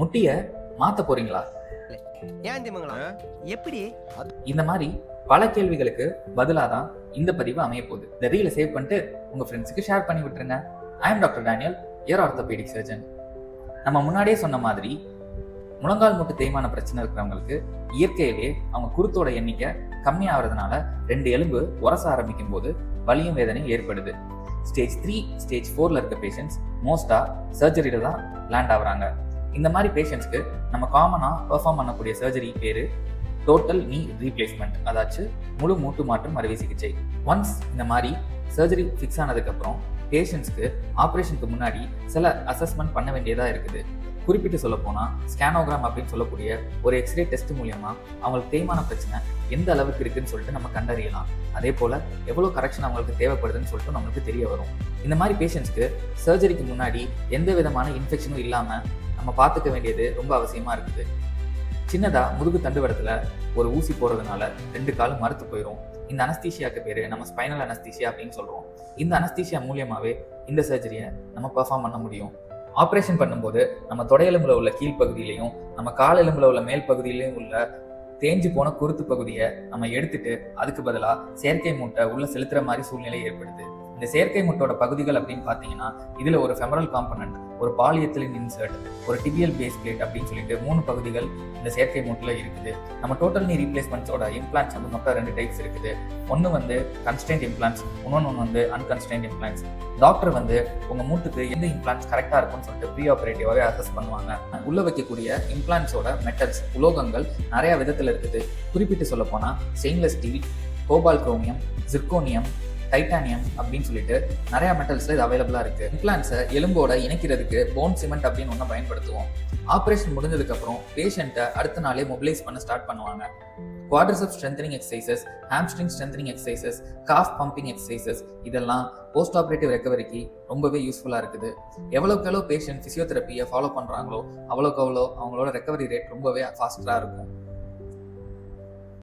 முட்டிய மாத்த போறீங்களா? ஏன் திமுங்களா எப்படி? இந்த மாதிரி பல கேள்விகளுக்கு பதிலாக தான் இந்த பதிவு அமைய போகுது. இந்த ரீலை சேவ் பண்ணிட்டு உங்க ஃப்ரெண்ட்ஸுக்கு ஷேர் பண்ணி விட்டுருங்க. I am doctor Daniel ear orthopaedic surgeon நம்ம முன்னாடியே சொன்ன மாதிரி முழங்கால் மூட்டு தேய்மான பிரச்சனை இருக்கிறவங்களுக்கு இயற்கையிலே அவங்க குருத்தோட எண்ணிக்கை கம்மியாகிறதுனால ரெண்டு எலும்பு உரச ஆரம்பிக்கும் போது வலியும் வேதனையும் ஏற்படுது. ஸ்டேஜ் த்ரீ ஸ்டேஜ் ஃபோர்ல இருக்க பேஷண்ட்ஸ் மோஸ்டா சர்ஜரியில தான் லேண்ட் ஆகுறாங்க. இந்த மாதிரி பேஷண்ட்ஸ்க்கு நம்ம காமனாக பெர்ஃபார்ம் பண்ணக்கூடிய சர்ஜரி பேர் டோட்டல் நீ ரீப்ளேஸ்மெண்ட் அதாச்சு முழு மூட்டு மாற்றம் அறுவை சிகிச்சை. ஒன்ஸ் இந்த மாதிரி சர்ஜரி ஃபிக்ஸ் ஆனதுக்கப்புறம் பேஷண்ட்ஸ்க்கு ஆப்ரேஷனுக்கு முன்னாடி சில அசஸ்மெண்ட் பண்ண வேண்டியதாக இருக்குது. குறிப்பிட்டு சொல்ல போனால் ஸ்கேனோகிராம் அப்படின்னு சொல்லக்கூடிய ஒரு எக்ஸ்ரே டெஸ்ட் மூலியமாக அவங்களுக்கு தேய்மான பிரச்சனை எந்த அளவுக்கு இருக்குன்னு சொல்லிட்டு நம்ம கண்டறியலாம். அதே போல் எவ்வளோ கரெக்ஷன் அவங்களுக்கு தேவைப்படுதுன்னு சொல்லிட்டு நம்மளுக்கு தெரிய வரும். இந்த மாதிரி பேஷண்ட்ஸ்க்கு சர்ஜரிக்கு முன்னாடி எந்த விதமான இன்ஃபெக்ஷனும் இல்லாமல் நம்ம பார்த்துக்க வேண்டியது ரொம்ப அவசியமாக இருக்குது. சின்னதாக முதுகு தண்டுவடத்தில் ஒரு ஊசி போடுறதுனால ரெண்டு காலும் மறுத்து போயிடும் இந்த அனஸ்தீஷியாக்கு பேர் நம்ம ஸ்பைனல் அனஸ்தீஷியா அப்படின்னு சொல்கிறோம் இந்த அனஸ்தீஷியா மூலியமாகவே இந்த சர்ஜரியை நம்ம பெர்ஃபார்ம் பண்ண முடியும். ஆப்ரேஷன் பண்ணும்போது நம்ம தொடையெலும்புல உள்ள கீழ்ப்பகுதியிலையும் நம்ம கால் எலும்புல உள்ள மேல் பகுதியிலையும் உள்ள தேஞ்சு போன குருத்து பகுதியை நம்ம எடுத்துட்டு அதுக்கு பதிலாக செயற்கை மூட்டை உள்ள செலுத்துற மாதிரி சூழ்நிலை ஏற்படுது. இந்த செயற்கை முட்டோட பகுதிகள் அப்படின்னு பார்த்தீங்கன்னா இதில் ஒரு ஃபெமரல் காம்பனன்ட் ஒரு பாலியத்திலின் இன்சர்ட் ஒரு டிபியல் பேஸ் பிளேட் அப்படின்னு சொல்லிட்டு மூணு பகுதிகள் இந்த செயற்கை முட்டில் இருக்குது. நம்ம டோட்டல் நீ ரீப்ளேஸ்மெண்ட்ஸோட இம்ப்ளான்ஸ் வந்து மொத்தம் ரெண்டு டைப்ஸ் இருக்குது. ஒன்று வந்து கன்ஸ்டன்ட் இம்ப்ளான்ஸ் இன்னொன்று ஒன்று வந்து அன்கன்ஸ்டன்ட் இம்ப்ளான்ஸ் டாக்டர் வந்து உங்கள் மூட்டுக்கு எந்த இம்ப்ளான்ஸ் கரெக்டாக இருக்கும்னு சொல்லிட்டு ப்ரீ ஆப்ரேட்டிவாகவே அசஸ் பண்ணுவாங்க. உள்ள வைக்கக்கூடிய இம்ப்ளான்ஸோட மெட்டல்ஸ் உலோகங்கள் நிறையா விதத்தில் இருக்குது. குறிப்பிட்டு சொல்ல போனால் stainless steel cobalt chromium zirconium titanium அப்படின்னு சொல்லிட்டு நிறைய மெட்டல்ஸ்ல இது அவைலபிளா இருக்கு. இம்ப்ளான்ஸை எலும்போட இணைக்கிறதுக்கு போன் சிமெண்ட் அப்படின்னு ஒன்று பயன்படுத்துவோம். ஆப்ரேஷன் முடிஞ்சதுக்கு அப்புறம் பேஷண்ட்டை அடுத்த நாளே மொபிலைஸ் பண்ண ஸ்டார்ட் பண்ணுவாங்க. Quadriceps strengthening exercises hamstring strengthening exercises calf pumping exercises இதெல்லாம் போஸ்ட் ஆப்ரேட்டிவ் ரெக்கவரிக்கு ரொம்பவே யூஸ்ஃபுல்லாக இருக்குது. எவ்வளோக்கு எவ்வளோ பேஷண்ட் ஃபிசியோதெரப்பியை ஃபாலோ பண்ணுறாங்களோ அவ்வளோக்கு அவ்வளோ அவங்களோட ரெக்கவரி ரேட் ரொம்பவே ஃபாஸ்ட்டாக இருக்கும்.